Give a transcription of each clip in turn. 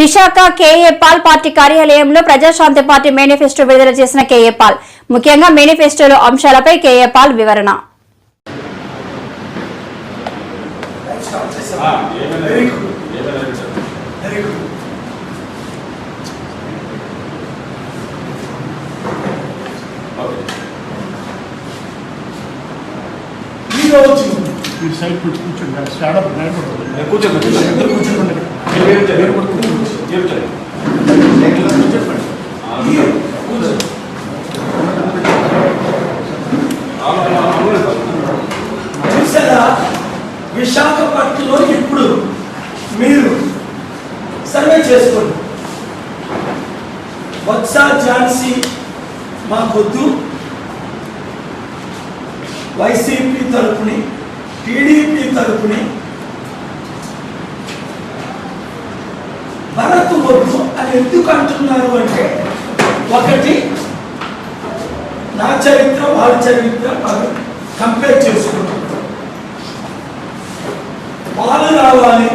Visakha KA Paul party కార్యాలయంలో Praja Shanti party manifesto విడుదల చేసిన కేఏ పాల్. ముఖ్యంగా మేనిఫెస్టోలో అంశాలపై కేఏ పాల్ వివరణ. సైడ్ కూర్చోండి. కూర్చోండి. ఇద్దరు కూర్చోండి. చెప్పండి విశాఖపట్నంలో ఇప్పుడు మీరు సర్వే చేసుకోండి. వత్స ఝాన్సీ మాకొద్దు. వైసీపీ తరపుని టీడీపీ తరపుని వద్దు అని ఎందుకు అంటున్నారు అంటే ఒకటి నా చరిత్ర వారి చరిత్ర కంపేర్ చేసుకుంటాం. పాలు రావాలి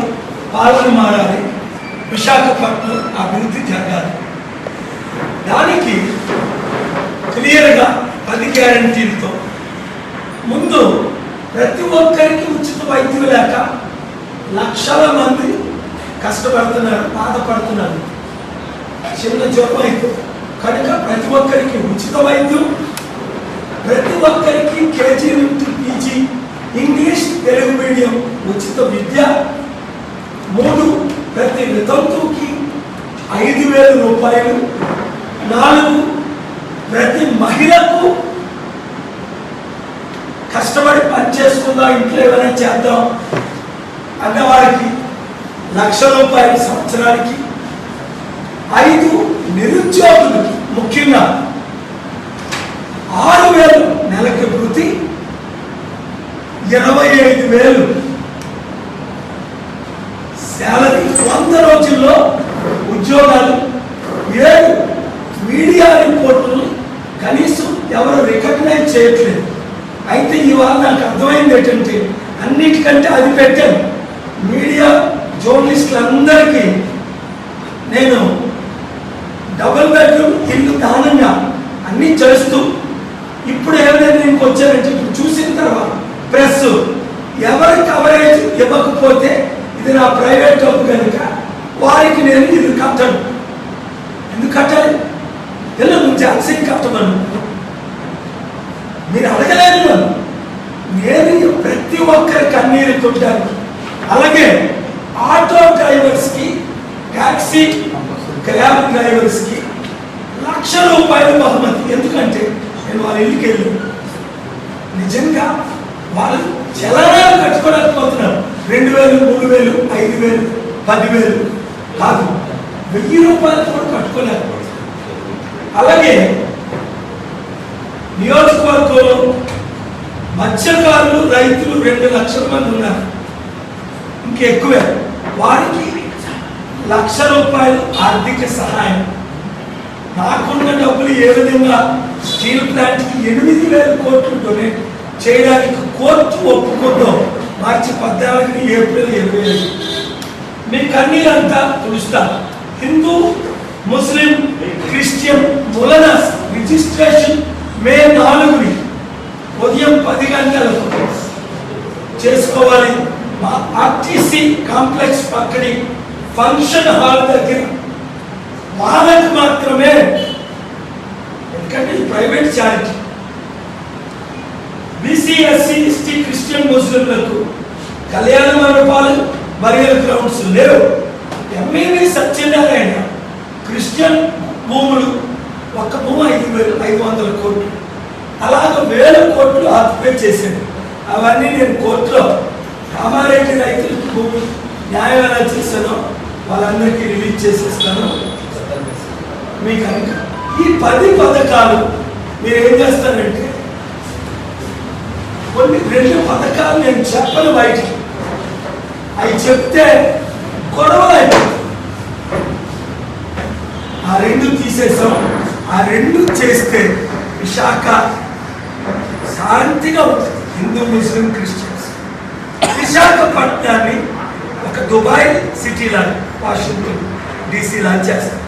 పాలన మారాలి విశాఖపట్నం అభివృద్ధి జరగాలి. దానికి క్లియర్గా పది గ్యారంటీలతో ముందు ప్రతి ఒక్కరికి ఉచిత వైద్యం లేక లక్షల మంది కష్టపడుతున్నారు బాధపడుతున్నారు. చిన్న జ్వరం కనుక ప్రతి ఒక్కరికి ఉచిత వైద్యం ప్రతి ఒక్కరికి కేజీ నుంచి పీజీ ఇంగ్లీష్ తెలుగు మీడియం ఉచిత విద్య. మూడు ప్రతి వితంతుకి ఐదు వేల రూపాయలు. నాలుగు ప్రతి మహిళకు కష్టపడి పని చేసుకుందాం ఇంట్లో ఏమైనా చేద్దాం అన్నవారికి లక్ష రూపాయలు సంవత్సరానికి. ఐదు నిరుద్యోగులకు ముఖ్యంగా ఆరు వేలు నెలకి వృత్తి ఇరవై ఐదు వేలు. శాలరీ వంద రోజుల్లో ఉద్యోగాలు ఏడు మీడియా రిపోర్టులు కనీసం ఎవరు రికగ్నైజ్ చేయట్లేదు. అయితే ఇవాళ నాకు అర్థమైంది ఏంటంటే అన్నిటికంటే అది పెట్టాను మీడియా జర్నలిస్టులందరికీ నేను డబుల్ బెడ్రూమ్ ఇల్లు దానంగా అన్నీ చేస్తూ ఇప్పుడు ఏమైనా నేను వచ్చానంటే ఇప్పుడు చూసిన తర్వాత ప్రెస్ ఎవరి కవరేజ్ ఇవ్వకపోతే ఇది నా ప్రైవేట్ డబ్బు కనుక వారికి నేను ఇది కట్టను. ఎందుకు కట్టాలి? ఎలా నువ్వు జాన్సీ కట్టమను. మీరు అడగలేదు నేను ప్రతి ఒక్కరి కన్నీరు కొట్టడానికి. అలాగే ఆటో డ్రైవర్స్కి ట్యాక్సీ క్యాబ్ డ్రైవర్స్కి లక్ష రూపాయలు బహుమతి. ఎందుకంటే నేను వాళ్ళ ఇంటికి వెళ్ళి నిజంగా వాళ్ళు చలనాలు కట్టుకోలేకపోతున్నారు రెండు వేలు మూడు వేలు ఐదు వేలు పదివేలు కాదు. వెయ్యి రూపాయలు కూడా కట్టుకోలేకపోతున్నారు అలాగే నియోజకవర్గంలో మత్స్యకారులు రైతులు రెండు లక్షల మంది ఉన్నారు. ఇంకెక్కువే. వారికి లక్ష రూపాయలు ఆర్థిక సహాయం. నాకున్న డబ్బులు ఏ విధంగా స్టీల్ ప్లాంట్కి ఎనిమిది వేల కోట్లు డొనేట్ చేయడానికి కోర్టు ఒప్పుకుందో మార్చి పద్నాలుగుని ఏప్రిల్ ఇరవై ఐదు. మీ కన్నీరంతా తుడుస్తా. హిందూ ముస్లిం క్రిస్టియన్ ములనస్ రిజిస్ట్రేషన్ మే నాలుగుని ఉదయం పది గంటలకు చేసుకోవాలి. మా ఆర్టీసీ కాంప్లెక్స్ పక్కని ఫంక్షన్ హాల్ దగ్గర వాళ్ళకి మాత్రమే. ఎందుకంటే private charity BC SC ST Christian ముస్లింలకు కళ్యాణ మండపాలు మరియు గ్రౌండ్స్ లేవు. ఎంఏవి సత్యనారాయణ క్రిస్టియన్ భూములు ఒక్క భూమి ఐదు వేలు ఐదు వందల కోట్లు. అలాగ వేల కోట్లు ఆక్యుపై చేశాడు. అవన్నీ నేను కోర్టులో కామారెడ్డి రైతులకు భూమి న్యాయం ఎలా చేశానో వాళ్ళందరికీ రిలీజ్ చేసేస్తాను. మీకు కనుక ఈ పది పథకాలు మీరు ఏం చేస్తారంటే కొన్ని రెండు పథకాలు నేను చెప్పను బయటికి. అవి చెప్తే గొడవలు ఆ రెండు తీసేసాం. ఆ రెండు చేస్తే విశాఖ శాంతిగా ఉంటుంది. హిందూ ముస్లిం క్రిస్టియన్ విశాఖపట్నాన్ని ఒక దుబాయ్ సిటీ లాగా వాషింగ్టన్ డీసీ లాంచ్ చేస్తారు.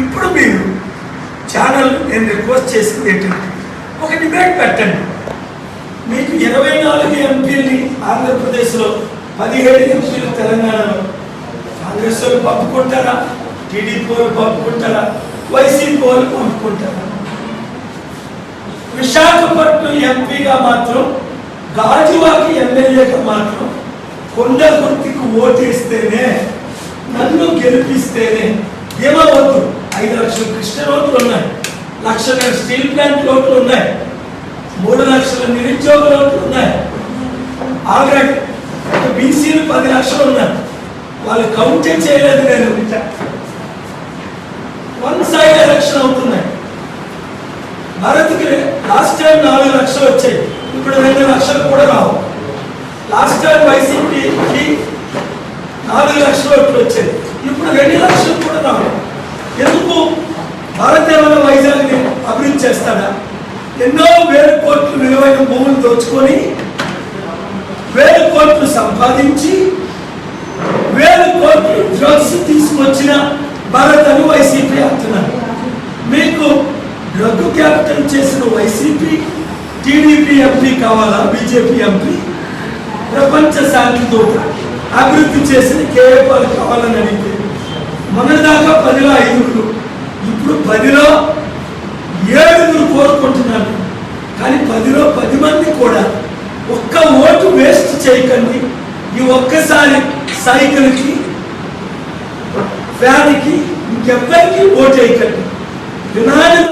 ఇప్పుడు మీరు ఛానల్ నేను రిక్వెస్ట్ చేసింది ఏంటంటే ఒక డిబేట్ పెట్టండి. మీకు ఇరవై నాలుగు ఎంపీలని ఆంధ్రప్రదేశ్లో పదిహేడు ఎంపీలు తెలంగాణలో కాంగ్రెస్ వాళ్ళు పంపుకుంటారా? టీడీపీ వాళ్ళు పంపుకుంటారా? వైసీపీ వాళ్ళు పంపుకుంటారా? విశాఖపట్నం ఎంపీగా మాత్రం గాజువాకి ఎమ్మెల్యేగా మాత్రం కొండ గుర్తికి ఓటేస్తేనే నన్ను గెలిపిస్తేనే ఏమవద్దు ఐదు లక్షల కృష్ణ రోడ్లు ఉన్నాయి. లక్షల స్టీల్ ప్లాంట్ రోడ్లు ఉన్నాయి. మూడు లక్షల నిరుద్యోగ రోడ్లు ఉన్నాయి. ఆల్రెడీ బీసీలు పది లక్షలు ఉన్నాయి. వాళ్ళు కౌంటే చేయలేదు నేను. వన్ సైడ్ ఎలక్షన్ అవుతున్నాయి. భారత్కి లాస్ట్ టైం నాలుగు లక్షలు వచ్చాయి. ఇప్పుడు రెండు లక్షలు కూడా రావు. లాస్ట్ టైం వైసీపీకి నాలుగు లక్షలు ఓట్లు వచ్చాయి. ఇప్పుడు రెండు లక్షలు కూడా రావు. ఎందుకు? భారతదేశంలో ఏమైనా వైజాగ్ని అభివృద్ధి చేస్తాడా? ఎన్నో వేల కోట్లు విలువైన భూములు దోచుకొని వేల కోట్లు సంపాదించి వేల కోట్లు డ్రగ్స్ తీసుకొచ్చిన భారత్ అని వైసీపీ అంటున్నారు. మీకు డ్రగ్ క్యాపిటల్ చేసిన వైసీపీ టీడీపీ ఎంపీ కావాలా? BJP MP? ప్రపంచ శాంతితో అభివృద్ధి చేసిన కేఏపాలు కావాలని అడిగితే. మొన్నదాకా పదిలో ఐదుగురు ఇప్పుడు పదిలో ఏడుగురు కోరుకుంటున్నాను కానీ పదిలో పది మంది కూడా ఒక్క ఓటు వేస్ట్ చేయకండి. ఈ ఒక్కసారి సైకిల్కి ఫ్యాన్కి ఇంకెవ్వరికి ఓటు వేయకండి. వినాలి